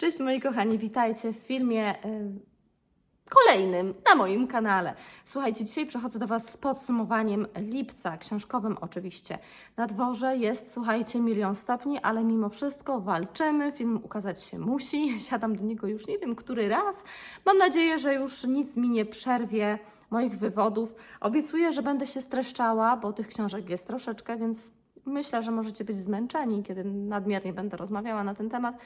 Cześć moi kochani, witajcie w filmie kolejnym na moim kanale. Słuchajcie, dzisiaj przechodzę do Was z podsumowaniem lipca, książkowym oczywiście. Na dworze jest, słuchajcie, milion stopni, ale mimo wszystko walczymy, film ukazać się musi. Siadam do niego już nie wiem który raz. Mam nadzieję, że już nic mi nie przerwie moich wywodów. Obiecuję, że będę się streszczała, bo tych książek jest troszeczkę, więc Myślę, że możecie być zmęczeni, kiedy nadmiernie będę rozmawiała na ten temat.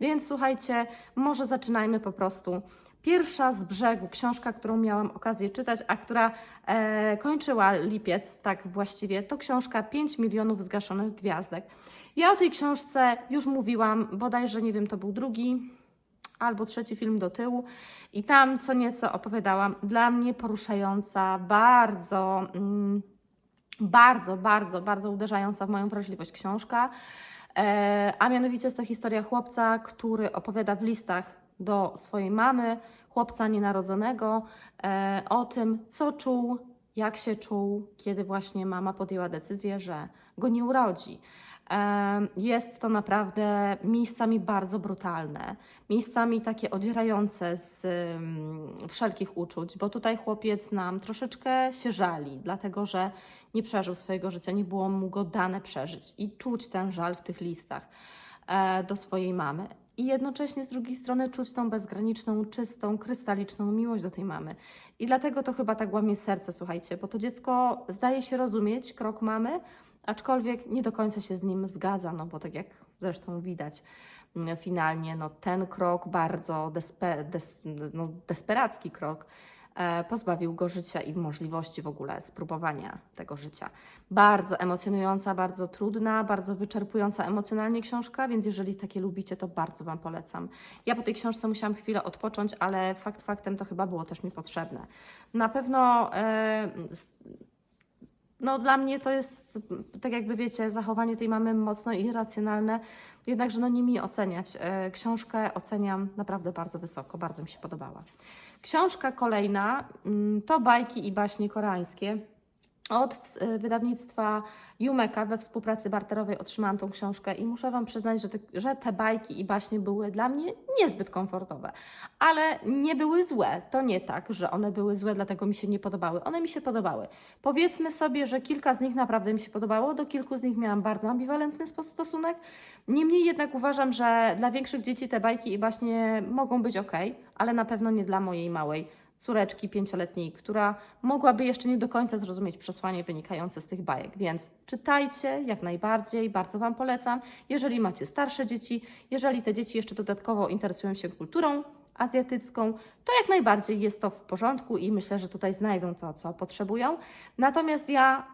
Więc słuchajcie, może zaczynajmy po prostu. Pierwsza z brzegu, książka, którą miałam okazję czytać, a która e, kończyła lipiec, tak właściwie, to książka 5 milionów zgaszonych gwiazdek. Ja o tej książce już mówiłam, bodajże nie wiem, to był drugi albo trzeci film do tyłu i tam co nieco opowiadałam. Dla mnie poruszająca, bardzo. Mm, bardzo, bardzo, bardzo uderzająca w moją wrażliwość książka. E, a mianowicie jest to historia chłopca, który opowiada w listach do swojej mamy, chłopca nienarodzonego, e, o tym, co czuł, jak się czuł, kiedy właśnie mama podjęła decyzję, że go nie urodzi. E, Jest to naprawdę miejscami bardzo brutalne, miejscami takie odzierające z mm, wszelkich uczuć, bo tutaj chłopiec nam troszeczkę się żali, dlatego że nie przeżył swojego życia, nie było mu go dane przeżyć i czuć ten żal w tych listach e, do swojej mamy. I jednocześnie z drugiej strony czuć tą bezgraniczną, czystą, krystaliczną miłość do tej mamy. I dlatego to chyba tak łamie serce, słuchajcie, bo to dziecko zdaje się rozumieć krok mamy, aczkolwiek nie do końca się z nim zgadza, no bo tak jak zresztą widać mm, finalnie, no ten krok bardzo despe, des, no, desperacki krok, pozbawił go życia i możliwości w ogóle spróbowania tego życia. Bardzo emocjonująca, bardzo trudna, bardzo wyczerpująca emocjonalnie książka, więc jeżeli takie lubicie, to bardzo Wam polecam. Ja po tej książce musiałam chwilę odpocząć, ale fakt faktem to chyba było też mi potrzebne. Na pewno e, s- no dla mnie to jest, tak jakby wiecie, zachowanie tej mamy mocno irracjonalne, jednakże no nie mi oceniać. E, Książkę oceniam naprawdę bardzo wysoko, bardzo mi się podobała. Książka kolejna mm, to bajki i baśnie koreańskie. Od y, wydawnictwa Jumeka we współpracy barterowej otrzymałam tą książkę i muszę Wam przyznać, że te, że te bajki i baśnie były dla mnie niezbyt komfortowe, ale nie były złe. To nie tak, że one były złe, dlatego mi się nie podobały. One mi się podobały. Powiedzmy sobie, że kilka z nich naprawdę mi się podobało, do kilku z nich miałam bardzo ambiwalentny stosunek. Niemniej jednak uważam, że dla większych dzieci te bajki i baśnie mogą być ok, ale na pewno nie dla mojej małej córeczki pięcioletniej, która mogłaby jeszcze nie do końca zrozumieć przesłanie wynikające z tych bajek. Więc czytajcie jak najbardziej, bardzo Wam polecam. Jeżeli macie starsze dzieci, jeżeli te dzieci jeszcze dodatkowo interesują się kulturą azjatycką, to jak najbardziej jest to w porządku i myślę, że tutaj znajdą to, co potrzebują. Natomiast ja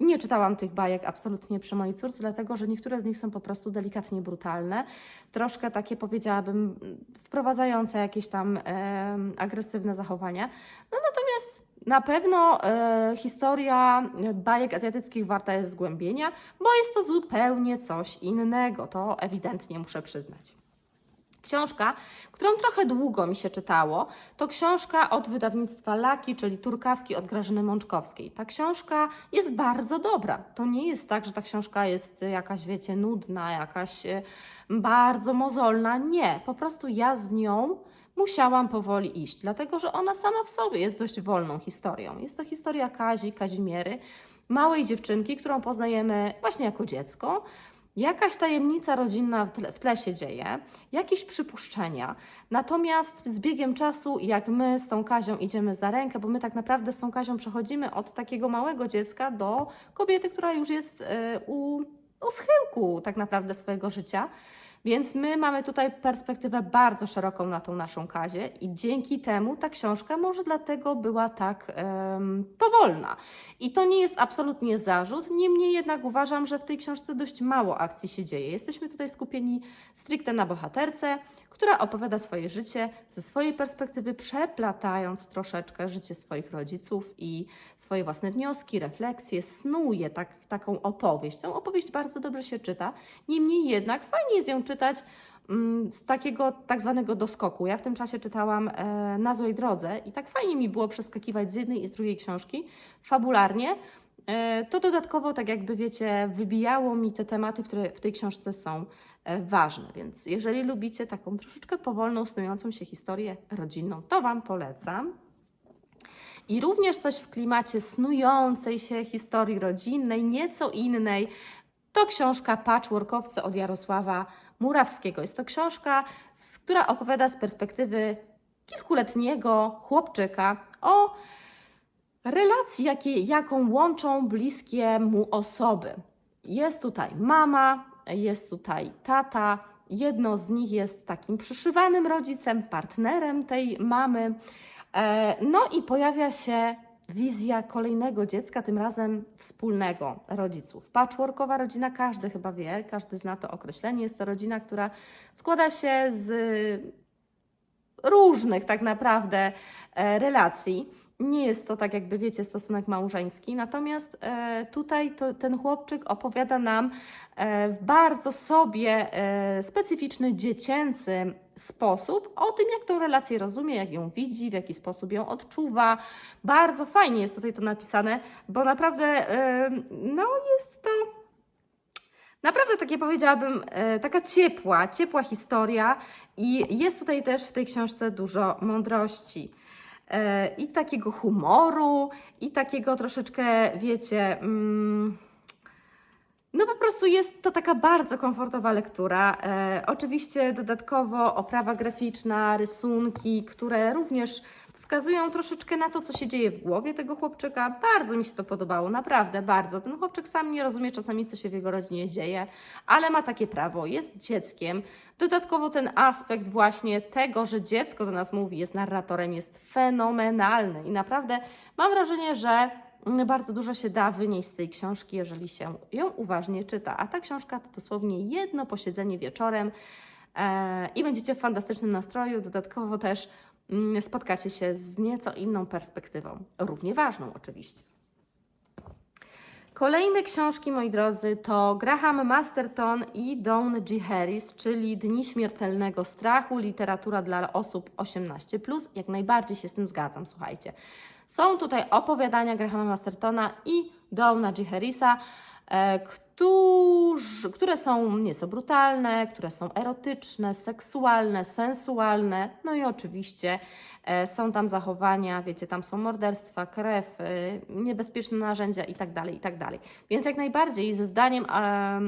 nie czytałam tych bajek absolutnie przy mojej córce, dlatego że niektóre z nich są po prostu delikatnie brutalne, troszkę takie powiedziałabym wprowadzające jakieś tam em, agresywne zachowania. No natomiast na pewno e, historia bajek azjatyckich warta jest zgłębienia, bo jest to zupełnie coś innego, to ewidentnie muszę przyznać. Książka, którą trochę długo mi się czytało, to książka od wydawnictwa Laki, czyli Turkawki od Grażyny Mączkowskiej. Ta książka jest bardzo dobra. To nie jest tak, że ta książka jest jakaś, wiecie, nudna, jakaś e, bardzo mozolna. Nie, po prostu ja z nią musiałam powoli iść, dlatego że ona sama w sobie jest dość wolną historią. Jest to historia Kazi, Kazimiery, małej dziewczynki, którą poznajemy właśnie jako dziecko. Jakaś tajemnica rodzinna w tle, w tle się dzieje, jakieś przypuszczenia. Natomiast z biegiem czasu, jak my z tą Kazią idziemy za rękę, bo my tak naprawdę z tą Kazią przechodzimy od takiego małego dziecka do kobiety, która już jest e, u, u schyłku tak naprawdę swojego życia. Więc my mamy tutaj perspektywę bardzo szeroką na tą naszą Kazię i dzięki temu ta książka może dlatego była tak em, powolna. I to nie jest absolutnie zarzut, niemniej jednak uważam, że w tej książce dość mało akcji się dzieje. Jesteśmy tutaj skupieni stricte na bohaterce, która opowiada swoje życie ze swojej perspektywy, przeplatając troszeczkę życie swoich rodziców i swoje własne wnioski, refleksje, snuje tak, taką opowieść. Tą opowieść bardzo dobrze się czyta, niemniej jednak fajnie jest ją czytać mm, z takiego tak zwanego doskoku. Ja w tym czasie czytałam e, Na złej drodze i tak fajnie mi było przeskakiwać z jednej i z drugiej książki fabularnie. E, to dodatkowo, tak jakby wiecie, wybijało mi te tematy, które w tej książce są. e, ważne. Więc jeżeli lubicie taką troszeczkę powolną, snującą się historię rodzinną, to Wam polecam. I również coś w klimacie snującej się historii rodzinnej, nieco innej, to książka Patchworkowcy od Jarosława Murawskiego. Jest to książka, która opowiada z perspektywy kilkuletniego chłopczyka o relacji, jakie, jaką łączą bliskie mu osoby. Jest tutaj mama, jest tutaj tata. Jedno z nich jest takim przyszywanym rodzicem, partnerem tej mamy. E, No i pojawia się wizja kolejnego dziecka, tym razem wspólnego rodziców. Patchworkowa rodzina, każdy chyba wie, każdy zna to określenie. Jest to rodzina, która składa się z różnych tak naprawdę e, relacji. Nie jest to tak, jakby wiecie, stosunek małżeński. Natomiast e, tutaj to, ten chłopczyk opowiada nam e, w bardzo sobie e, specyficzny, dziecięcy sposób o tym, jak tą relację rozumie, jak ją widzi, w jaki sposób ją odczuwa. Bardzo fajnie jest tutaj to napisane, bo naprawdę e, no, jest to Naprawdę takie powiedziałabym, e, taka ciepła, ciepła historia i jest tutaj też w tej książce dużo mądrości. E, I takiego humoru, i takiego troszeczkę, wiecie, mm, no po prostu jest to taka bardzo komfortowa lektura. E, oczywiście dodatkowo oprawa graficzna, rysunki, które również wskazują troszeczkę na to, co się dzieje w głowie tego chłopczyka. Bardzo mi się to podobało, naprawdę bardzo. Ten chłopczyk sam nie rozumie czasami, co się w jego rodzinie dzieje, ale ma takie prawo, jest dzieckiem. Dodatkowo ten aspekt właśnie tego, że dziecko do nas mówi, jest narratorem, jest fenomenalny i naprawdę mam wrażenie, że bardzo dużo się da wynieść z tej książki, jeżeli się ją uważnie czyta. A ta książka to dosłownie jedno posiedzenie wieczorem e, i będziecie w fantastycznym nastroju. Dodatkowo też spotkacie się z nieco inną perspektywą, równie ważną oczywiście. Kolejne książki, moi drodzy, to Graham Masterton i Dawn G. Harris, czyli Dni Śmiertelnego Strachu, literatura dla osób 18+. Jak najbardziej się z tym zgadzam, słuchajcie. Są tutaj opowiadania Grahama Mastertona i Dawna G. Harrisa, e, którzy, które są nieco brutalne, które są erotyczne, seksualne, sensualne, no i oczywiście e, są tam zachowania, wiecie, tam są morderstwa, krew, e, niebezpieczne narzędzia itd., itd. Więc jak najbardziej ze zdaniem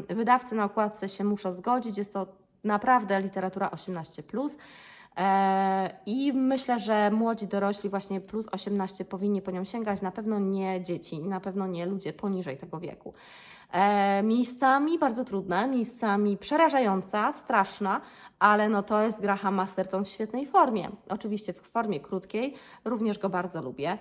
wydawcy na okładce się muszę zgodzić, jest to naprawdę literatura 18+. E, I myślę, że młodzi dorośli, właśnie plus 18, powinni po nią sięgać. Na pewno nie dzieci, na pewno nie ludzie poniżej tego wieku. E, miejscami bardzo trudne, miejscami przerażająca, straszna, ale no to jest Graham Masterton w świetnej formie. Oczywiście w formie krótkiej, również go bardzo lubię.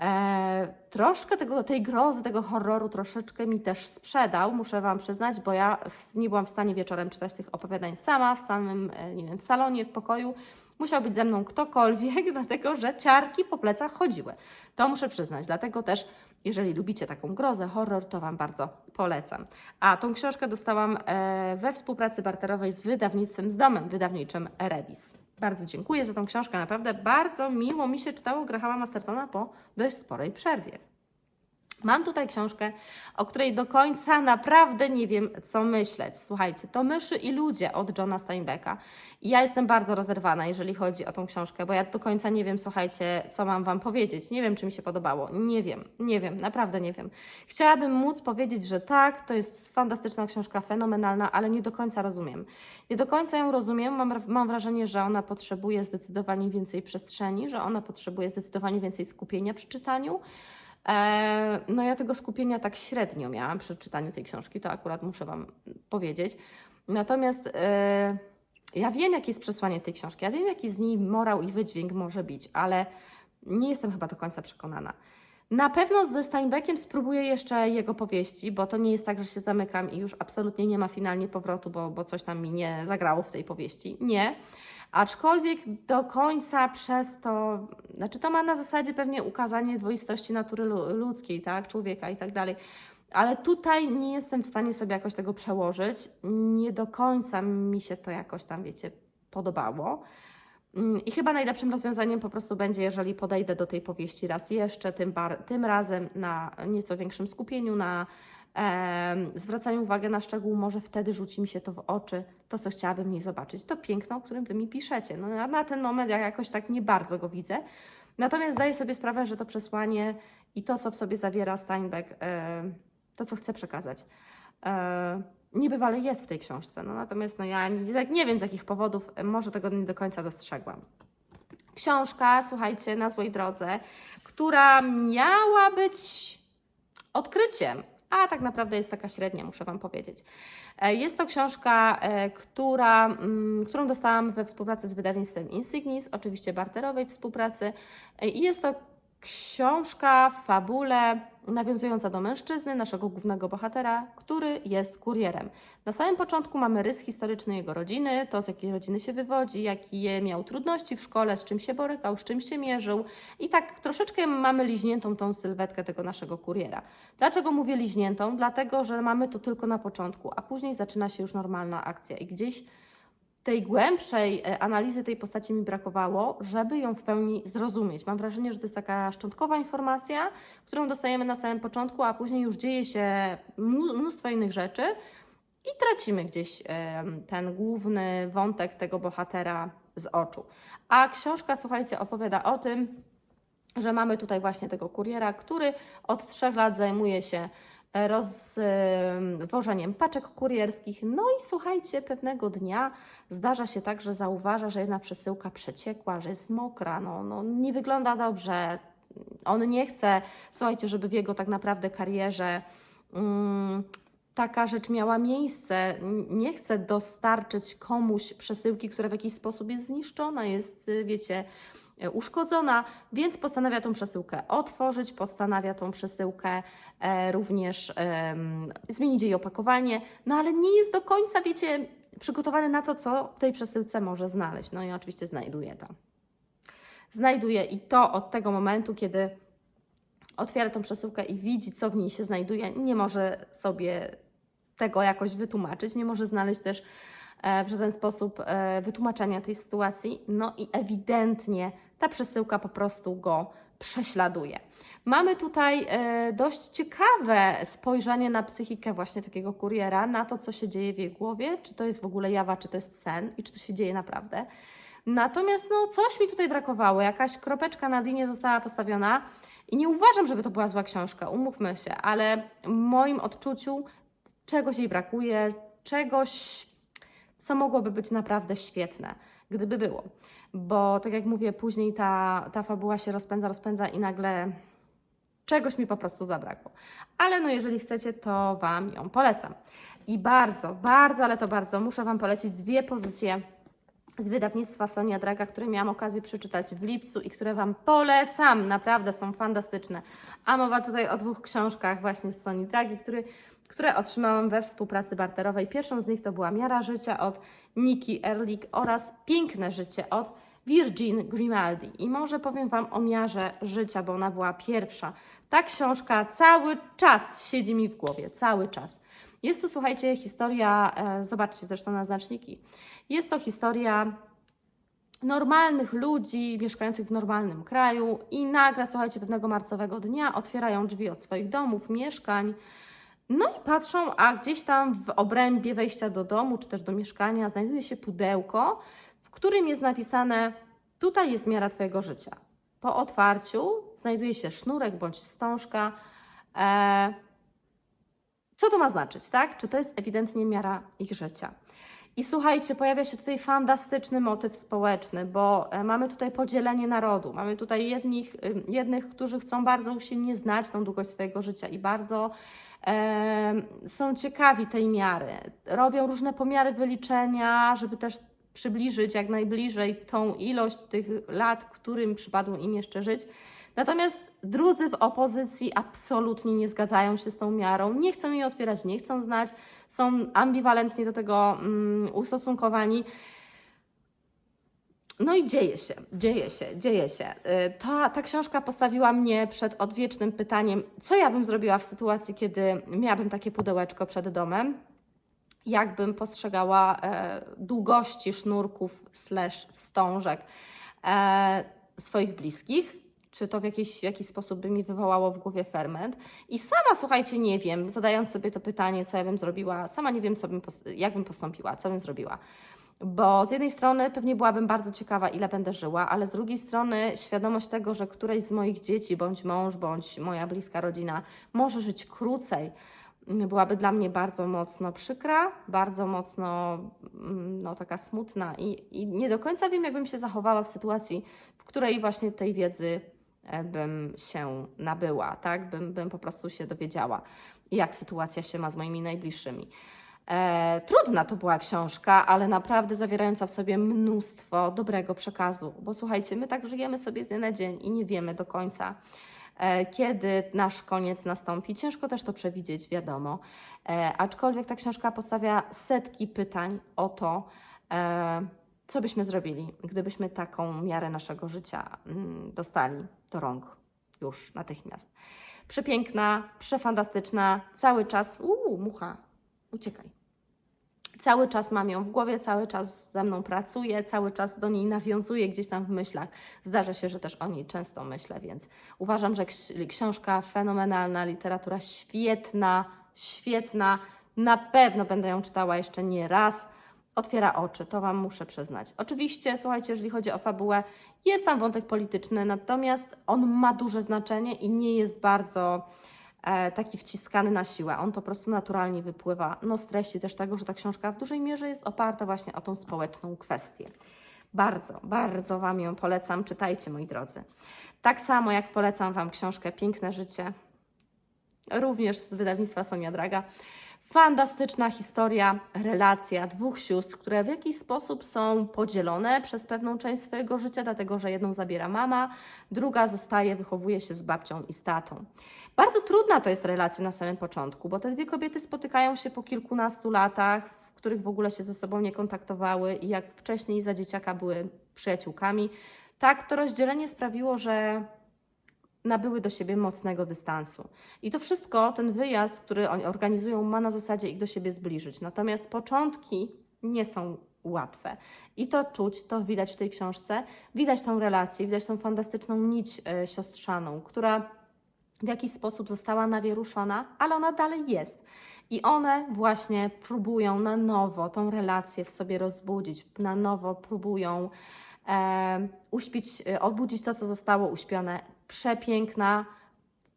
E, troszkę tego, tej grozy, tego horroru troszeczkę mi też sprzedał, muszę Wam przyznać, bo ja w, nie byłam w stanie wieczorem czytać tych opowiadań sama, w samym, e, nie wiem, w salonie, w pokoju. Musiał być ze mną ktokolwiek, dlatego że ciarki po plecach chodziły. To muszę przyznać, dlatego też, jeżeli lubicie taką grozę, horror, to Wam bardzo polecam. A tą książkę dostałam e, we współpracy barterowej z wydawnictwem, z domem wydawniczym Rebis. Bardzo dziękuję za tą książkę, naprawdę bardzo miło mi się czytało Grahama Mastertona po dość sporej przerwie. Mam tutaj książkę, o której do końca naprawdę nie wiem, co myśleć. Słuchajcie, to Myszy i ludzie od Johna Steinbecka. I ja jestem bardzo rozerwana, jeżeli chodzi o tą książkę, bo ja do końca nie wiem, słuchajcie, co mam Wam powiedzieć. Nie wiem, czy mi się podobało. Nie wiem, nie wiem, naprawdę nie wiem. Chciałabym móc powiedzieć, że tak, to jest fantastyczna książka, fenomenalna, ale nie do końca rozumiem. Nie do końca ją rozumiem. Mam, mam wrażenie, że ona potrzebuje zdecydowanie więcej przestrzeni, że ona potrzebuje zdecydowanie więcej skupienia przy czytaniu. E, No ja tego skupienia tak średnio miałam przy czytaniu tej książki, to akurat muszę Wam powiedzieć. Natomiast e, ja wiem, jakie jest przesłanie tej książki, ja wiem, jaki z niej morał i wydźwięk może być, ale nie jestem chyba do końca przekonana. Na pewno ze Steinbeckiem spróbuję jeszcze jego powieści, bo to nie jest tak, że się zamykam i już absolutnie nie ma finalnie powrotu, bo, bo coś tam mi nie zagrało w tej powieści. Nie. Aczkolwiek do końca przez to, znaczy to ma na zasadzie pewnie ukazanie dwoistości natury lu- ludzkiej, tak, człowieka i tak dalej. Ale tutaj nie jestem w stanie sobie jakoś tego przełożyć. Nie do końca mi się to jakoś tam, wiecie, podobało. Mm, I chyba najlepszym rozwiązaniem po prostu będzie, jeżeli podejdę do tej powieści raz jeszcze, tym, tym razem na nieco większym skupieniu, na em, zwracaniu uwagi na szczegół, może wtedy rzuci mi się to w oczy, to co chciałabym jej zobaczyć. To piękno, o którym Wy mi piszecie. No, na- na ten moment ja jakoś tak nie bardzo go widzę. Natomiast zdaję sobie sprawę, że to przesłanie i to, co w sobie zawiera Steinbeck, e, to, co chce przekazać, e, niebywale jest w tej książce. No, natomiast no, ja nie, nie wiem z jakich powodów, e, może tego nie do końca dostrzegłam. Książka, słuchajcie, na złej drodze, która miała być odkryciem, a tak naprawdę jest taka średnia, muszę Wam powiedzieć. E, Jest to książka, e, która, mm, którą dostałam we współpracy z wydawnictwem Insignis, oczywiście barterowej współpracy. E, I jest to książka w fabule nawiązująca do mężczyzny, naszego głównego bohatera, który jest kurierem. Na samym początku mamy rys historyczny jego rodziny, to z jakiej rodziny się wywodzi, jakie miał trudności w szkole, z czym się borykał, z czym się mierzył. I tak troszeczkę mamy liźniętą tą sylwetkę tego naszego kuriera. Dlaczego mówię liźniętą? Dlatego, że mamy to tylko na początku, a później zaczyna się już normalna akcja i gdzieś tej głębszej e, analizy tej postaci mi brakowało, żeby ją w pełni zrozumieć. Mam wrażenie, że to jest taka szczątkowa informacja, którą dostajemy na samym początku, a później już dzieje się mnóstwo innych rzeczy i tracimy gdzieś ten główny wątek tego bohatera z oczu. A książka, słuchajcie, opowiada o tym, że mamy tutaj właśnie tego kuriera, który od trzech lat zajmuje się rozwożeniem paczek kurierskich. No i słuchajcie, pewnego dnia zdarza się tak, że zauważa, że jedna przesyłka przeciekła, że jest mokra, no, no nie wygląda dobrze. On nie chce, słuchajcie, żeby w jego tak naprawdę karierze mm, taka rzecz miała miejsce. Nie chce dostarczyć komuś przesyłki, która w jakiś sposób jest zniszczona, jest, y, wiecie, y, uszkodzona, więc postanawia tą przesyłkę otworzyć, postanawia tą przesyłkę e, również em, zmienić jej opakowanie, no ale nie jest do końca, wiecie, przygotowany na to, co w tej przesyłce może znaleźć. No i oczywiście znajduje to. Znajduje i to od tego momentu, kiedy otwiera tą przesyłkę i widzi, co w niej się znajduje, nie może sobie tego jakoś wytłumaczyć, nie może znaleźć też e, w żaden sposób e, wytłumaczenia tej sytuacji. No i ewidentnie ta przesyłka po prostu go prześladuje. Mamy tutaj e, dość ciekawe spojrzenie na psychikę właśnie takiego kuriera, na to, co się dzieje w jej głowie, czy to jest w ogóle jawa, czy to jest sen i czy to się dzieje naprawdę. Natomiast no, coś mi tutaj brakowało, jakaś kropeczka na linie została postawiona i nie uważam, żeby to była zła książka, umówmy się, ale w moim odczuciu czegoś jej brakuje, czegoś, co mogłoby być naprawdę świetne, gdyby było. Bo tak jak mówię, później ta, ta fabuła się rozpędza, rozpędza i nagle czegoś mi po prostu zabrakło. Ale no jeżeli chcecie, to Wam ją polecam. I bardzo, bardzo, ale to bardzo muszę Wam polecić dwie pozycje z wydawnictwa Sonia Draga, które miałam okazję przeczytać w lipcu i które Wam polecam. Naprawdę są fantastyczne. A mowa tutaj o dwóch książkach właśnie z Soni Dragi, który, które otrzymałam we współpracy barterowej. Pierwszą z nich to była Miara Życia od Niki Erlich oraz Piękne Życie od Virgin Grimaldi. I może powiem Wam o Miarze Życia, bo ona była pierwsza. Ta książka cały czas siedzi mi w głowie, cały czas. Jest to, słuchajcie, historia, e, zobaczcie zresztą na znaczniki, jest to historia normalnych ludzi mieszkających w normalnym kraju i nagle, słuchajcie, pewnego marcowego dnia otwierają drzwi od swoich domów, mieszkań, no i patrzą, a gdzieś tam w obrębie wejścia do domu czy też do mieszkania znajduje się pudełko, w którym jest napisane: Tutaj jest miara Twojego życia. Po otwarciu znajduje się sznurek bądź wstążka. E, co to ma znaczyć, tak? Czy to jest ewidentnie miara ich życia? I słuchajcie, pojawia się tutaj fantastyczny motyw społeczny, bo e, mamy tutaj podzielenie narodu. Mamy tutaj jednych, y, jednych którzy chcą bardzo usilnie znać tą długość swojego życia i bardzo są ciekawi tej miary. Robią różne pomiary wyliczenia, żeby też przybliżyć jak najbliżej tą ilość tych lat, którym przypadło im jeszcze żyć. Natomiast drudzy w opozycji absolutnie nie zgadzają się z tą miarą, nie chcą jej otwierać, nie chcą znać, są ambiwalentnie do tego mm, ustosunkowani. No i dzieje się, dzieje się, dzieje się. Y, Ta, ta książka postawiła mnie przed odwiecznym pytaniem, co ja bym zrobiła w sytuacji, kiedy miałabym takie pudełeczko przed domem, jakbym postrzegała e, długości sznurków slash wstążek e, swoich bliskich, czy to w jakiś, w jakiś sposób by mi wywołało w głowie ferment. I sama, słuchajcie, nie wiem, zadając sobie to pytanie, co ja bym zrobiła, sama nie wiem, co bym, jak bym postąpiła, co bym zrobiła. Bo z jednej strony pewnie byłabym bardzo ciekawa, ile będę żyła, ale z drugiej strony świadomość tego, że któreś z moich dzieci, bądź mąż, bądź moja bliska rodzina może żyć krócej, byłaby dla mnie bardzo mocno przykra, bardzo mocno mm, no, taka smutna i, i nie do końca wiem, jakbym się zachowała w sytuacji, w której właśnie tej wiedzy e, bym się nabyła, tak? Bym, bym po prostu się dowiedziała, jak sytuacja się ma z moimi najbliższymi. E, trudna to była książka, ale naprawdę zawierająca w sobie mnóstwo dobrego przekazu, bo słuchajcie, my tak żyjemy sobie z dnia na dzień i nie wiemy do końca, e, kiedy nasz koniec nastąpi. Ciężko też to przewidzieć, wiadomo. E, aczkolwiek ta książka postawia setki pytań o to, e, co byśmy zrobili, gdybyśmy taką miarę naszego życia mm, dostali do rąk już natychmiast. Przepiękna, przefantastyczna, cały czas. Uuu, mucha, uciekaj. Cały czas mam ją w głowie, cały czas ze mną pracuje, cały czas do niej nawiązuję gdzieś tam w myślach. Zdarza się, że też o niej często myślę, więc uważam, że ks- książka fenomenalna, literatura świetna, świetna. Na pewno będę ją czytała jeszcze nie raz. Otwiera oczy, to Wam muszę przyznać. Oczywiście, słuchajcie, jeżeli chodzi o fabułę, jest tam wątek polityczny, natomiast on ma duże znaczenie i nie jest bardzo taki wciskany na siłę. On po prostu naturalnie wypływa. No z treści też tego, że ta książka w dużej mierze jest oparta właśnie o tą społeczną kwestię. Bardzo, bardzo Wam ją polecam. Czytajcie, moi drodzy. Tak samo jak polecam Wam książkę Piękne Życie, również z wydawnictwa Sonia Draga. Fantastyczna historia, relacja dwóch sióstr, które w jakiś sposób są podzielone przez pewną część swojego życia, dlatego że jedną zabiera mama, druga zostaje, wychowuje się z babcią i z tatą. Bardzo trudna to jest relacja na samym początku, bo te dwie kobiety spotykają się po kilkunastu latach, w których w ogóle się ze sobą nie kontaktowały i jak wcześniej za dzieciaka były przyjaciółkami. Tak, to rozdzielenie sprawiło, że nabyły do siebie mocnego dystansu. I to wszystko, ten wyjazd, który oni organizują, ma na zasadzie ich do siebie zbliżyć. Natomiast początki nie są łatwe. I to czuć, to widać w tej książce. Widać tą relację, widać tą fantastyczną nić e, siostrzaną, która w jakiś sposób została nawieruszona, ale ona dalej jest. I one właśnie próbują na nowo tą relację w sobie rozbudzić, na nowo próbują e, uśpić, e, obudzić to, co zostało uśpione. Przepiękna,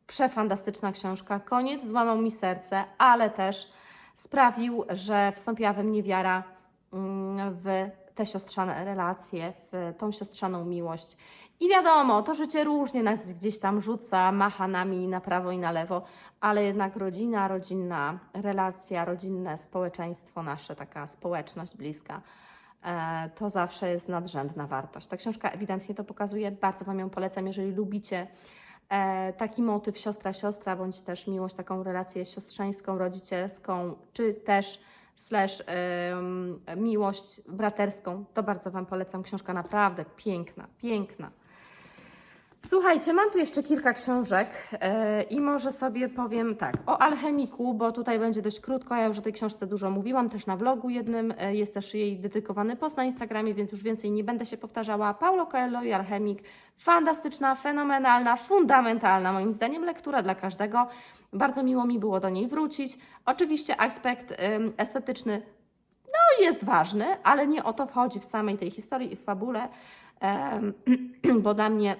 przefantastyczna książka. Koniec złamał mi serce, ale też sprawił, że wstąpiła we mnie wiara mm, w te siostrzane relacje, w tą siostrzaną miłość. I wiadomo, to życie różnie nas gdzieś tam rzuca, macha nami na prawo i na lewo, ale jednak rodzina, rodzinna relacja, rodzinne społeczeństwo nasze, taka społeczność bliska, to zawsze jest nadrzędna wartość. Ta książka ewidentnie to pokazuje, bardzo Wam ją polecam, jeżeli lubicie e, taki motyw siostra-siostra, bądź też miłość, taką relację siostrzeńską, rodzicielską, czy też slash miłość braterską, to bardzo Wam polecam. Książka naprawdę piękna, piękna. Słuchajcie, mam tu jeszcze kilka książek e, i może sobie powiem tak o alchemiku, bo tutaj będzie dość krótko. Ja już o tej książce dużo mówiłam, też na vlogu jednym. e, Jest też jej dedykowany post na Instagramie, więc już więcej nie będę się powtarzała. Paulo Coelho i alchemik. Fantastyczna, fenomenalna, fundamentalna moim zdaniem lektura dla każdego. Bardzo miło mi było do niej wrócić. Oczywiście aspekt estetyczny no, jest ważny, ale nie o to wchodzi w samej tej historii i w fabule, bo dla mnie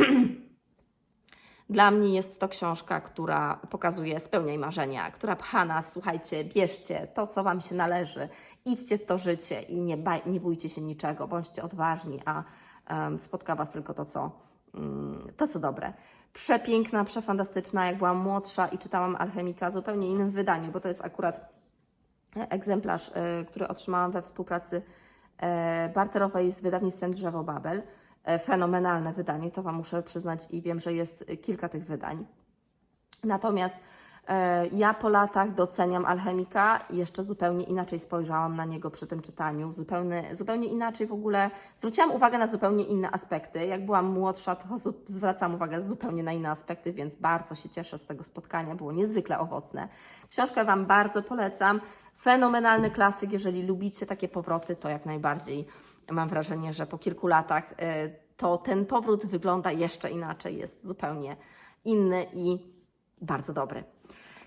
dla mnie jest to książka, która pokazuje spełniaj marzenia, która pcha nas, słuchajcie, bierzcie to, co Wam się należy, idźcie w to życie i nie, nie bójcie się niczego, bądźcie odważni, a em, spotka Was tylko to, co, mm, to, co dobre. Przepiękna, przefantastyczna, jak byłam młodsza i czytałam Alchemika w zupełnie innym wydaniu, bo to jest akurat egzemplarz, e, który otrzymałam we współpracy e, barterowej z wydawnictwem Drzewo Babel. E, Fenomenalne wydanie, to Wam muszę przyznać i wiem, że jest kilka tych wydań. Natomiast e, ja po latach doceniam alchemika i jeszcze zupełnie inaczej spojrzałam na niego przy tym czytaniu. Zupełnie, zupełnie inaczej w ogóle zwróciłam uwagę na zupełnie inne aspekty. Jak byłam młodsza, to zwracam uwagę zupełnie na inne aspekty, więc bardzo się cieszę z tego spotkania. Było niezwykle owocne. Książkę Wam bardzo polecam. Fenomenalny klasyk. Jeżeli lubicie takie powroty, to jak najbardziej mam wrażenie, że po kilku latach e, to ten powrót wygląda jeszcze inaczej, jest zupełnie inny i bardzo dobry.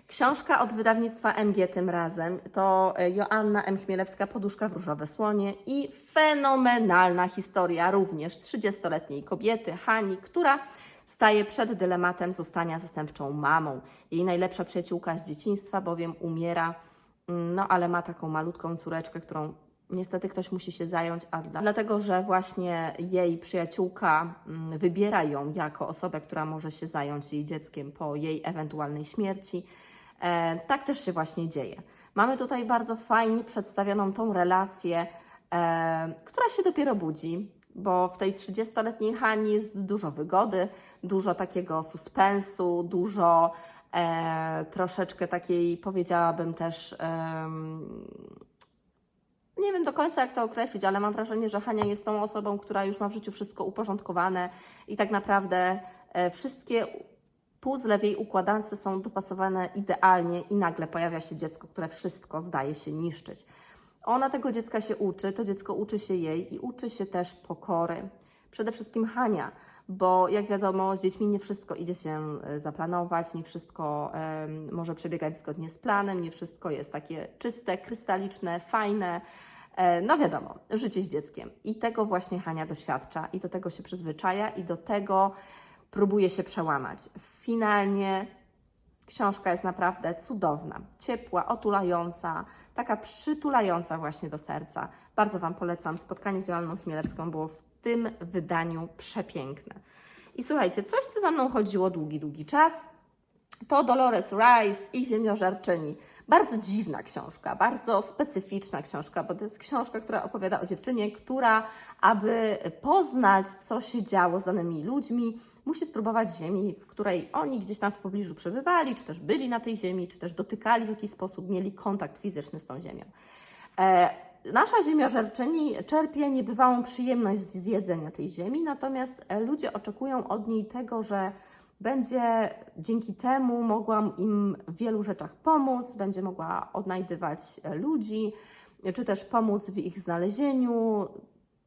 Książka od wydawnictwa MG tym razem to e, Joanna M. Chmielewska, Poduszka w różowe słonie i fenomenalna historia również 30-letniej kobiety, Hani, która staje przed dylematem zostania zastępczą mamą. Jej najlepsza przyjaciółka z dzieciństwa bowiem umiera, mm, no ale ma taką malutką córeczkę, którą niestety ktoś musi się zająć, a dla, dlatego, że właśnie jej przyjaciółka mm, wybiera ją jako osobę, która może się zająć jej dzieckiem po jej ewentualnej śmierci. E, tak też się właśnie dzieje. Mamy tutaj bardzo fajnie przedstawioną tą relację, e, która się dopiero budzi, bo w tej 30-letniej Hani jest dużo wygody, dużo takiego suspensu, dużo e, troszeczkę takiej, powiedziałabym też, nie wiem do końca jak to określić, ale mam wrażenie, że Hania jest tą osobą, która już ma w życiu wszystko uporządkowane i tak naprawdę e, wszystkie puzzle w jej układance są dopasowane idealnie i nagle pojawia się dziecko, które wszystko zdaje się niszczyć. Ona tego dziecka się uczy, to dziecko uczy się jej i uczy się też pokory. Przede wszystkim Hania, bo jak wiadomo, z dziećmi nie wszystko idzie się e, zaplanować, nie wszystko może przebiegać zgodnie z planem, nie wszystko jest takie czyste, krystaliczne, fajne. E, No wiadomo, życie z dzieckiem. I tego właśnie Hania doświadcza, i do tego się przyzwyczaja, i do tego próbuje się przełamać. Finalnie książka jest naprawdę cudowna, ciepła, otulająca, taka przytulająca właśnie do serca. Bardzo Wam polecam. Spotkanie z Joanną Chmielewską było w tym wydaniu przepiękne. I słuchajcie, coś, co za mną chodziło długi, długi czas, to Dolores Rice i Ziemiożarczyni. Bardzo dziwna książka, bardzo specyficzna książka, bo to jest książka, która opowiada o dziewczynie, która, aby poznać, co się działo z danymi ludźmi, musi spróbować ziemi, w której oni gdzieś tam w pobliżu przebywali, czy też byli na tej ziemi, czy też dotykali w jakiś sposób, mieli kontakt fizyczny z tą ziemią. E, Nasza ziemiożerczyni czerpie niebywałą przyjemność z jedzenia tej ziemi, natomiast e, ludzie oczekują od niej tego, że będzie dzięki temu mogła im w wielu rzeczach pomóc, będzie mogła odnajdywać e, ludzi, czy też pomóc w ich znalezieniu.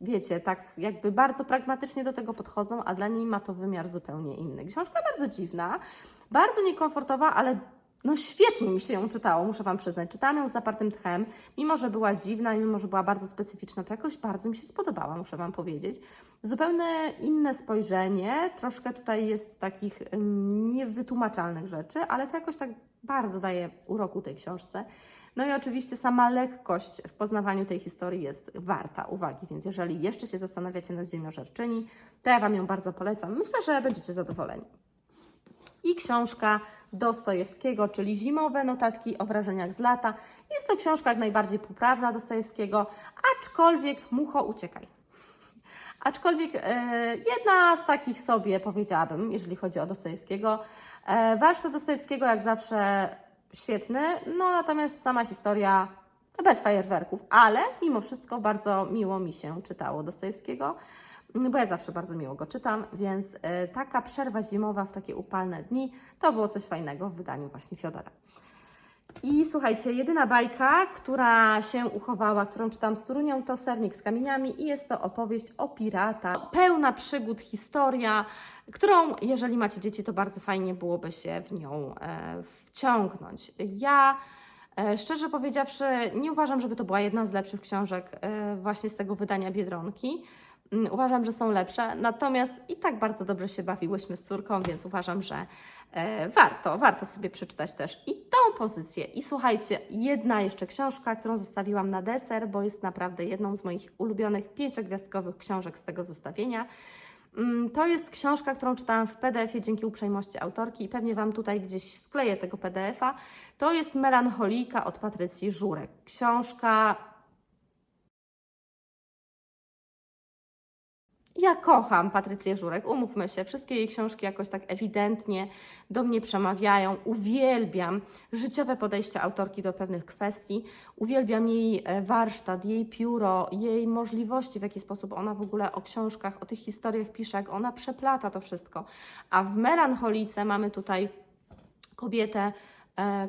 Wiecie, tak jakby bardzo pragmatycznie do tego podchodzą, a dla niej ma to wymiar zupełnie inny. Książka bardzo dziwna, bardzo niekomfortowa, ale no świetnie mi się ją czytało, muszę Wam przyznać. Czytałam ją z zapartym tchem, mimo że była dziwna i mimo że była bardzo specyficzna, to jakoś bardzo mi się spodobała, muszę Wam powiedzieć. Zupełnie inne spojrzenie, troszkę tutaj jest takich niewytłumaczalnych rzeczy, ale to jakoś tak bardzo daje uroku tej książce. No i oczywiście sama lekkość w poznawaniu tej historii jest warta uwagi, więc jeżeli jeszcze się zastanawiacie nad ziemiożerczyni, to ja Wam ją bardzo polecam. Myślę, że będziecie zadowoleni i książka Dostojewskiego, czyli Zimowe notatki o wrażeniach z lata. Jest to książka jak najbardziej poprawna Dostojewskiego, aczkolwiek mucho uciekaj. Aczkolwiek e, jedna z takich sobie powiedziałabym, jeżeli chodzi o Dostojewskiego. E, warsztat Dostojewskiego jak zawsze świetny, no natomiast sama historia to bez fajerwerków, ale mimo wszystko bardzo miło mi się czytało Dostojewskiego bo ja zawsze bardzo miło go czytam, więc y, taka przerwa zimowa w takie upalne dni to było coś fajnego w wydaniu właśnie Fiodora. I słuchajcie, jedyna bajka, która się uchowała, którą czytam z Torunią, to Sernik z kamieniami i jest to opowieść o pirata. Pełna przygód, historia, którą, jeżeli macie dzieci, to bardzo fajnie byłoby się w nią e, wciągnąć. Ja e, Szczerze powiedziawszy, nie uważam, żeby to była jedna z lepszych książek e, właśnie z tego wydania Biedronki. Mm, Uważam, że są lepsze, natomiast i tak bardzo dobrze się bawiłyśmy z córką, więc uważam, że e, warto, warto sobie przeczytać też i tą pozycję. I słuchajcie, jedna jeszcze książka, którą zostawiłam na deser, bo jest naprawdę jedną z moich ulubionych pięciogwiazdkowych książek z tego zestawienia. Mm, To jest książka, którą czytałam w PDF-ie dzięki uprzejmości autorki i pewnie Wam tutaj gdzieś wkleję tego PDF-a. To jest Melancholika od Patrycji Żurek. Książka Ja kocham Patrycję Żurek, umówmy się, wszystkie jej książki jakoś tak ewidentnie do mnie przemawiają. Uwielbiam życiowe podejście autorki do pewnych kwestii, uwielbiam jej e, warsztat, jej pióro, jej możliwości, w jaki sposób ona w ogóle o książkach, o tych historiach pisze, jak ona przeplata to wszystko. A w melancholice mamy tutaj kobietę,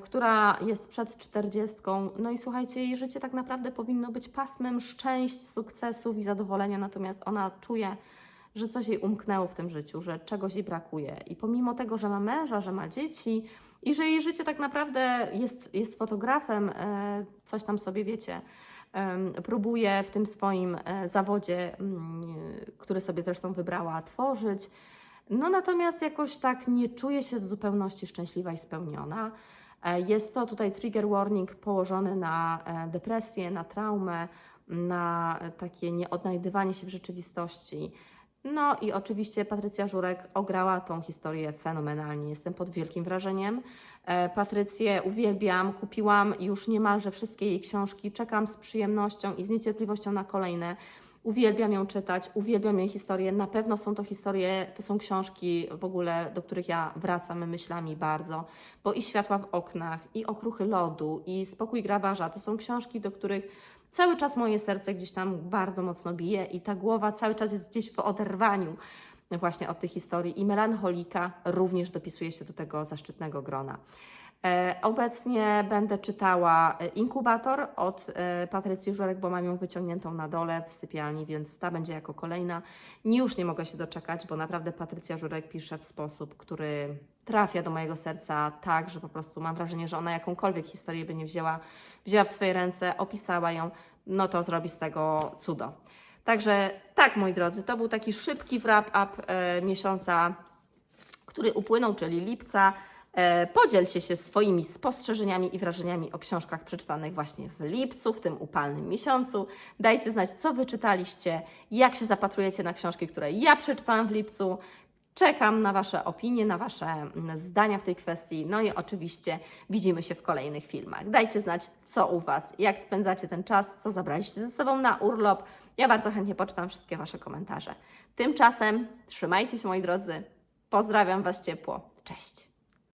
która jest przed czterdziestką. No i słuchajcie, jej życie tak naprawdę powinno być pasmem szczęść, sukcesów i zadowolenia, natomiast ona czuje, że coś jej umknęło w tym życiu, że czegoś jej brakuje. I pomimo tego, że ma męża, że ma dzieci i że jej życie tak naprawdę jest, jest fotografem, e, coś tam sobie wiecie, próbuje w tym swoim e, zawodzie, mm, który sobie zresztą wybrała, tworzyć. No natomiast jakoś tak nie czuje się w zupełności szczęśliwa i spełniona. E, Jest to tutaj trigger warning położony na e, depresję, na traumę, na takie nieodnajdywanie się w rzeczywistości. No i oczywiście Patrycja Żurek ograła tą historię fenomenalnie. Jestem pod wielkim wrażeniem. E, Patrycję uwielbiam, kupiłam już niemalże wszystkie jej książki, czekam z przyjemnością i z niecierpliwością na kolejne. Uwielbiam ją czytać, uwielbiam jej historie. Na pewno są to historie, to są książki w ogóle, do których ja wracam myślami bardzo, bo i Światła w oknach, i Okruchy lodu, i Spokój grabarza to są książki, do których cały czas moje serce gdzieś tam bardzo mocno bije i ta głowa cały czas jest gdzieś w oderwaniu właśnie od tych historii. I Melancholika również dopisuje się do tego zaszczytnego grona. E, Obecnie będę czytała e, Inkubator od e, Patrycji Żurek, bo mam ją wyciągniętą na dole w sypialni, więc ta będzie jako kolejna. Już nie mogę się doczekać, bo naprawdę Patrycja Żurek pisze w sposób, który trafia do mojego serca tak, że po prostu mam wrażenie, że ona jakąkolwiek historię by nie wzięła, wzięła w swoje ręce, opisała ją, no to zrobi z tego cudo. Także tak, moi drodzy, to był taki szybki wrap-up e, miesiąca który upłynął, czyli lipca. E, Podzielcie się swoimi spostrzeżeniami i wrażeniami o książkach przeczytanych właśnie w lipcu, w tym upalnym miesiącu. Dajcie znać, co wyczytaliście, jak się zapatrujecie na książki, które ja przeczytałam w lipcu. Czekam na Wasze opinie, na Wasze mm, zdania w tej kwestii. No i oczywiście widzimy się w kolejnych filmach. Dajcie znać, co u Was, jak spędzacie ten czas, co zabraliście ze sobą na urlop. Ja bardzo chętnie poczytam wszystkie Wasze komentarze. Tymczasem trzymajcie się, moi drodzy. Pozdrawiam Was ciepło. Cześć.